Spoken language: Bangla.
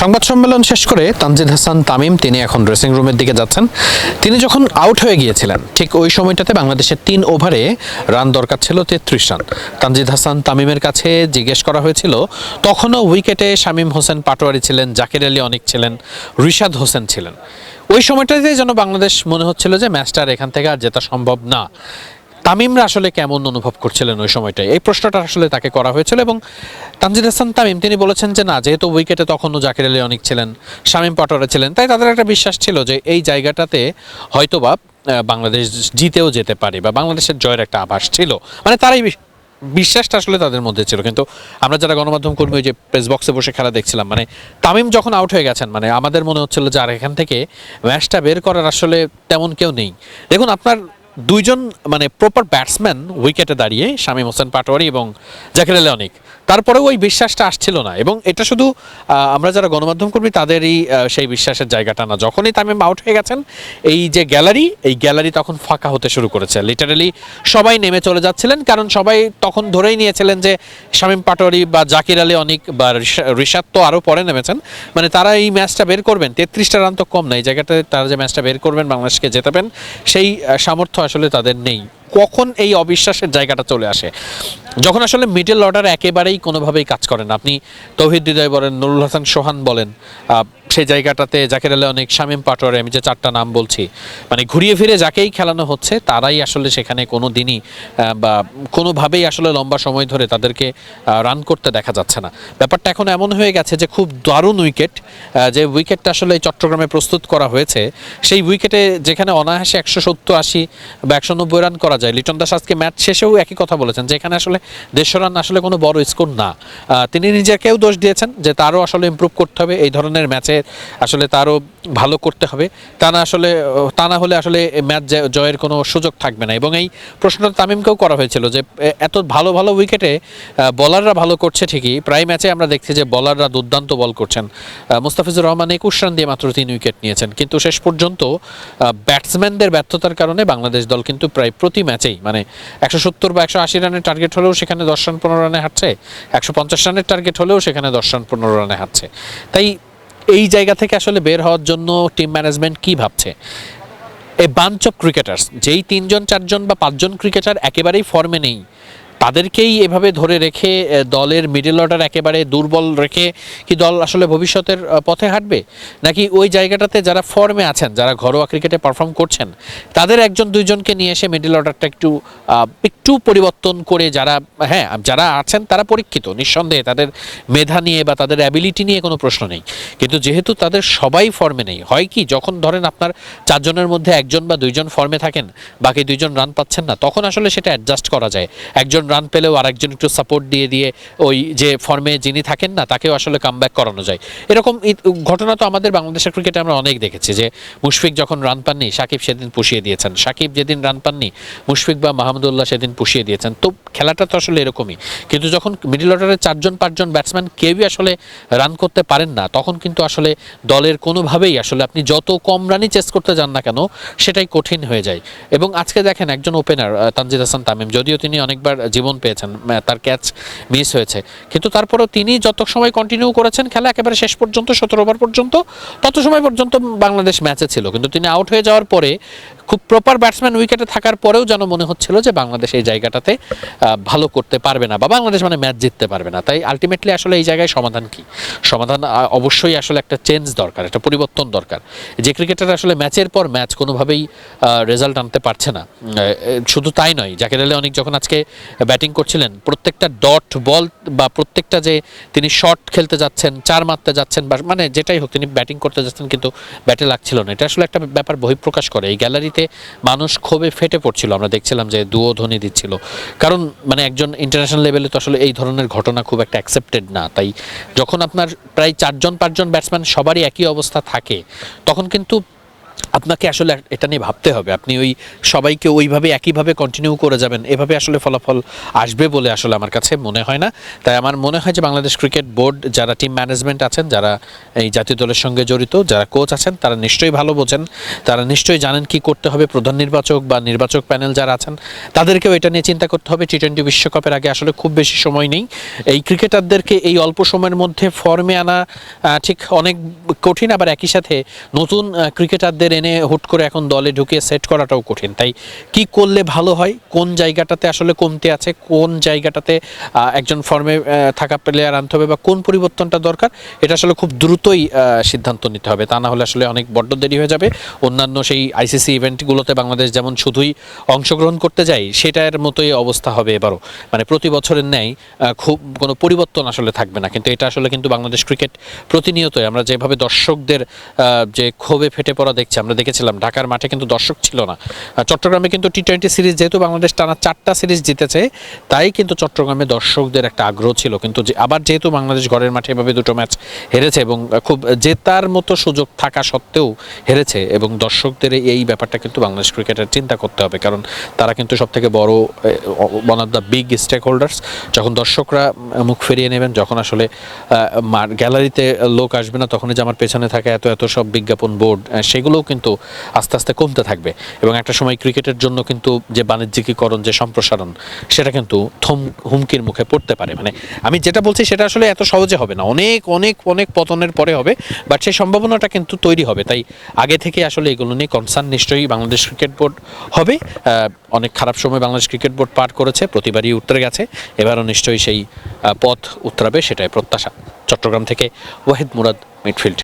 সংবাদ সম্মেলন শেষ করে তানজিদ হাসান তামিম তিনি এখন ড্রেসিং রুমের দিকে যাচ্ছেন। তিনি যখন আউট হয়ে গিয়েছিলেন, ঠিক ওই সময়টাতে বাংলাদেশের তিন ওভারে রান দরকার ছিল তেত্রিশ রান। তানজিদ হাসান তামিমের কাছে জিজ্ঞেস করা হয়েছিল, তখনও উইকেটে শামীম হোসেন পাটোয়ারি ছিলেন, জাকির আলী অনিক ছিলেন, রিশাদ হোসেন ছিলেন। ওই সময়টাতে যেন বাংলাদেশ মনে হচ্ছিল যে ম্যাচটা আর এখান থেকে আর জেতা সম্ভব না। তামিমরা আসলে কেমন অনুভব করছিলেন ওই সময়টায়? এই প্রশ্নটা আসলে তাকে করা হয়েছিল এবং তানজিদ হাসান তামিম, তিনি বলেছেন যে না, যেহেতু উইকেটে তখনও জাকির আলী অনেক ছিলেন, শামীম পাটোয়ারা ছিলেন, তাই তাদের একটা বিশ্বাস ছিল যে এই জায়গাটাতে হয়তোবা বাংলাদেশ জিতেও যেতে পারে বা বাংলাদেশের জয়ের একটা আভাস ছিল। মানে তারাই বিশ- বিশ্বাসটা আসলে তাদের মধ্যে ছিল। কিন্তু আমরা যারা গণমাধ্যম কর্মী ওই যে প্রেস বক্সে বসে খেলা দেখছিলাম মানে তামিম যখন আউট হয়ে গেছেন মানে আমাদের মনে হচ্ছিল যে আর এখান থেকে ম্যাচটা বের করার আসলে তেমন কেউ নেই। দেখুন, আপনার দুইজন মানে প্রপার ব্যাটসম্যান উইকেটে দাঁড়িয়ে শামীম হোসেন পাটোয়ারি এবং জাকির আলী অনিক। তারপরেও ওই বিশ্বাসটা আসছিল না। এবং এটা শুধু আমরা যারা গণমাধ্যম কর্মী, তাদেরই সেই বিশ্বাসের জায়গাটা না। যখনই তামিম আউট হয়ে গেছেন, এই যে গ্যালারি, এই গ্যালারি তখন ফাঁকা হতে শুরু করেছে। লিটারালি সবাই নেমে চলে যাচ্ছিলেন, কারণ সবাই তখন ধরেই নিয়েছিলেন যে, শামীম পাটোয়ারি বা জাকির আলী অনেক বা ঋষাদ তো আরও পরে নেমেছেন। মানে তারা এই ম্যাচটা বের করবেন। তেত্রিশটা রান তো কম না, এই জায়গাটায় তারা যে ম্যাচটা বের করবেন, বাংলাদেশকে জেতাবেন, সেই সামর্থ্য আসলে তাদের নেই। কখন এই অবিশ্বাসের জায়গাটা চলে আসে? যখন আসলে মিডল অর্ডার একেবারেই কোনোভাবেই কাজ করেন আপনি তৌহিদ হৃদয় বলেন, নুরুল হাসান সোহান বলেন সেই জায়গাটাতে জাকির আলী অনেক, শামীম পাটোয়ারি, আমি যে চারটা নাম বলছি মানে ঘুরিয়ে ফিরে যাকেই খেলানো হচ্ছে, তারাই আসলে সেখানে কোনো দিনই বা কোনোভাবেই আসলে লম্বা সময় ধরে তাদেরকে রান করতে দেখা যাচ্ছে না। ব্যাপারটা এখন এমন হয়ে গেছে যে খুব দারুণ উইকেট যে উইকেটটা আসলে চট্টগ্রামে প্রস্তুত করা হয়েছে, সেই উইকেটে যেখানে অনায়াসে একশো সত্তর আশি বা একশো নব্বই রান করা যায়, লিটন দাস আজকে ম্যাচ শেষেও একই কথা বলেছেন, যে এখানে আসলে দেড়শো রান আসলে কোনো বড় স্কোর না। তিনি নিজেকেও দোষ দিয়েছেন, যে তারও আসলে ইমপ্রুভ করতে হবে, এই ধরনের ম্যাচে আসলে তারও ভালো করতে হবে। তা না আসলে, তা না হলে আসলে ম্যাচ জয়ের কোনো সুযোগ থাকবে না। এবং এই প্রশ্নটা তামিমকেও করা হয়েছিল যে এত ভালো ভালো উইকেটে বলাররা ভালো করছে ঠিকই। প্রায় ম্যাচে আমরা দেখছি যে বলাররা দুর্দান্ত বল করছেন। মুস্তাফিজুর রহমান একুশ রান দিয়ে মাত্র তিন উইকেট নিয়েছেন। কিন্তু শেষ পর্যন্ত ব্যাটসম্যানদের ব্যর্থতার কারণে বাংলাদেশ দল কিন্তু প্রায় প্রতি ম্যাচেই মানে একশো সত্তর বা একশো আশি রানের টার্গেট হলেও সেখানে দশ রান, পনেরো রানে হাঁটছে। একশো পঞ্চাশ রানের টার্গেট হলেও সেখানে দশ রান, পনেরো রানে হাঁটছে। তাই এই জায়গা থেকে আসলে বের হওয়ার জন্য টিম ম্যানেজমেন্ট কি ভাবছে? এ বাঞ্চ অফ ক্রিকেটার্স যেই তিনজন, চারজন বা পাঁচজন ক্রিকেটার একেবারেই ফর্মে নেই। তাদেরকেই এভাবে ধরে রেখে দলের মিডল অর্ডার একেবারে দুর্বল রেখে কি দল আসলে ভবিষ্যতের পথে হাঁটবে? নাকি ওই জায়গাটাতে যারা ফর্মে আছেন, যারা ঘরোয়া ক্রিকেটে পারফর্ম করছেন, তাদের একজন দুইজনকে নিয়ে এসে মিডল অর্ডারটা একটু একটু পরিবর্তন করে যারা হ্যাঁ যারা আছেন তারা পরীক্ষিত। নিঃসন্দেহে তাদের মেধা নিয়ে বা তাদের অ্যাবিলিটি নিয়ে কোনো প্রশ্ন নেই। কিন্তু যেহেতু তাদের সবাই ফর্মে নেই, হয় কি, যখন ধরেন আপনার চারজনের মধ্যে একজন বা দুইজন ফর্মে থাকেন, বাকি দুইজন রান পাচ্ছেন না, তখন আসলে সেটা অ্যাডজাস্ট করা যায়। একজন রান পেলেও আরেকজন একটু সাপোর্ট দিয়ে দিয়ে ওই যে ফর্মে যিনি থাকেন না, তাকেও আসলে কামব্যাক করানো যায়। এরকম ঘটনা তো আমাদের বাংলাদেশের ক্রিকেটে আমরা অনেক দেখেছি যে মুশফিক যখন রান পাননি, সাকিব সেদিন পুষিয়ে দিয়েছেন। সাকিব যেদিন রান পাননি, মুশফিক বা মাহমুদুল্লাহ সেদিন পুষিয়ে দিয়েছেন। তো খেলাটা তো আসলে এরকমই। কিন্তু যখন মিডল অর্ডারের চারজন, পাঁচজন ব্যাটসম্যান কেউই আসলে রান করতে পারেন না, তখন কিন্তু আসলে দলের কোনোভাবেই আসলে আপনি যত কম রানই চেস করতে যান না কেন, সেটাই কঠিন হয়ে যায়। এবং আজকে দেখেন একজন ওপেনার তানজিদ হাসান তামিম, যদিও তিনি অনেকবার জীবন পেয়েছেন তার ক্যাচ মিস হয়েছে। কিন্তু তারপরেও তিনি যত সময় কন্টিনিউ করেছেন, খেলা একেবারে শেষ পর্যন্ত, সতেরো ওভার পর্যন্ত, তত সময় পর্যন্ত বাংলাদেশ ম্যাচে ছিল। কিন্তু তিনি আউট হয়ে যাওয়ার পরে খুব প্রপার ব্যাটসম্যান উইকেটে থাকার পরেও যেন মনে হচ্ছিল যে বাংলাদেশ এই জায়গাটাতে ভালো করতে পারবে না বা বাংলাদেশ মানে ম্যাচ জিততে পারবে না। তাই আলটিমেটলি আসলে এই জায়গায় সমাধান কি? সমাধান অবশ্যই আসলে একটা চেঞ্জ দরকার, একটা পরিবর্তন দরকার। যে ক্রিকেটার আসলে ম্যাচের পর ম্যাচ কোনোভাবেই রেজাল্ট আনতে পারছে না। শুধু তাই নয়, জাকির আলী অনেক যখন আজকে ব্যাটিং করছিলেন, প্রত্যেকটা ডট বল বা প্রত্যেকটা যে তিনি শট খেলতে যাচ্ছেন, চার মারতে যাচ্ছেন বা মানে যেটাই হোক, তিনি ব্যাটিং করতে যাচ্ছেন কিন্তু ব্যাটে লাগছিল না। এটা আসলে একটা ব্যাপার বহিঃপ্রকাশ করে। এই গ্যালারিতে মানুষ ক্ষোভে ফেটে পড়ছিল। আমরা দেখছিলাম যে দুও ধ্বনি দিচ্ছিল। কারণ মানে একজন ইন্টারন্যাশনাল লেভেলে তো আসলে এই ধরনের ঘটনা খুব একটা অ্যাকসেপ্টেড না। তাই যখন আপনার প্রায় চারজন, পাঁচজন ব্যাটসম্যান সবারই একই অবস্থা থাকে, তখন কিন্তু আপনাকে আসলে এটা নিয়ে ভাবতে হবে। আপনি ওই সবাইকে ওইভাবে একইভাবে কন্টিনিউ করে যাবেন। এভাবে আসলে ফলাফল আসবে বলে আসলে আমার কাছে মনে হয় না। তাই আমার মনে হয় যে বাংলাদেশ ক্রিকেট বোর্ড যারা টিম ম্যানেজমেন্ট আছেন, যারা এই জাতীয় দলের সঙ্গে জড়িত, যারা কোচ আছেন, তারা নিশ্চয়ই ভালো বোঝেন। তারা নিশ্চয়ই জানেন কি করতে হবে প্রধান নির্বাচক বা নির্বাচক প্যানেল যারা আছেন, তাদেরকেও এটা নিয়ে চিন্তা করতে হবে। টি টোয়েন্টি বিশ্বকাপের আগে আসলে খুব বেশি সময় নেই। এই ক্রিকেটারদেরকে এই অল্প সময়ের মধ্যে ফর্মে আনা ঠিক অনেক কঠিন, আবার একই সাথে নতুন ক্রিকেটারদের এনে হুট করে এখন দলে ঢুকিয়ে সেট করাটাও কঠিন। তাই কি করলে ভালো হয়? কোন জায়গাটাতে আসলে কমতি আছে? কোন জায়গাটাতে একজন ফর্মে থাকা প্লেয়ার আনতে হবে বা কোন পরিবর্তনটা দরকার? এটা আসলে খুব দ্রুতই সিদ্ধান্ত নিতে হবে। তা না হলে আসলে অনেক বড্ড দেরি হয়ে যাবে। অন্যান্য সেই আইসিসি ইভেন্টগুলোতে বাংলাদেশ যেমন শুধুই অংশগ্রহণ করতে যায়, সেটার মতোই অবস্থা হবে এবারও। মানে প্রতি বছরের ন্যায় খুব কোনো পরিবর্তন আসলে থাকবে না। কিন্তু এটা আসলে কিন্তু বাংলাদেশ ক্রিকেট প্রতিনিয়তই আমরা যেভাবে দর্শকদের যে ক্ষোভে ফেটে পড়া দেখছি, আমরা দেখেছিলাম, ঢাকার মাঠে কিন্তু দর্শক ছিল না। চট্টগ্রামে কিন্তু টি টোয়েন্টি সিরিজ যেহেতু বাংলাদেশ টানা চারটা সিরিজ জিতেছে, তাই কিন্তু চট্টগ্রামে দর্শকদের একটা আগ্রহ ছিল। কিন্তু যে- আবার যেহেতু বাংলাদেশ ঘরের মাঠে এভাবে দুটো ম্যাচ হেরেছে এবং খুব জেতার মতো সুযোগ থাকা সত্ত্বেও হেরেছে এবং দর্শকদের এই ব্যাপারটা কিন্তু বাংলাদেশ ক্রিকেটের চিন্তা করতে হবে। কারণ তারা কিন্তু সব থেকে বড় one of the big stakeholders যখন দর্শকরা মুখ ফিরিয়ে নেবেন, যখন আসলে গ্যালারিতে লোক আসবে না, তখনই যে আমার পেছনে থাকে এত এত সব বিজ্ঞাপন বোর্ড সেগুলোও কিন্তু আস্তে আস্তে কমতে থাকবে। এবং একটা সময় ক্রিকেটের জন্য কিন্তু যে বাণিজ্যিকীকরণ, যে সম্প্রসারণ, সেটা কিন্তু থম, হুমকির মুখে পড়তে পারে। মানে আমি যেটা বলছি সেটা আসলে এত সহজে হবে না। অনেক অনেক অনেক পতনের পরে হবে, বাট সেই সম্ভাবনাটা কিন্তু তৈরি হবে। তাই আগে থেকে আসলে এগুলো নিয়ে কনসার্ন নিশ্চয়ই বাংলাদেশ ক্রিকেট বোর্ড হবে। অনেক খারাপ সময় বাংলাদেশ ক্রিকেট বোর্ড পার করেছে, প্রতিবারই উত্তরে গেছে। এবারও নিশ্চয়ই সেই পথ উত্তরাবে, সেটাই প্রত্যাশা। চট্টগ্রাম থেকে ওয়াহিদ মুরাদ, মিডফিল্ড।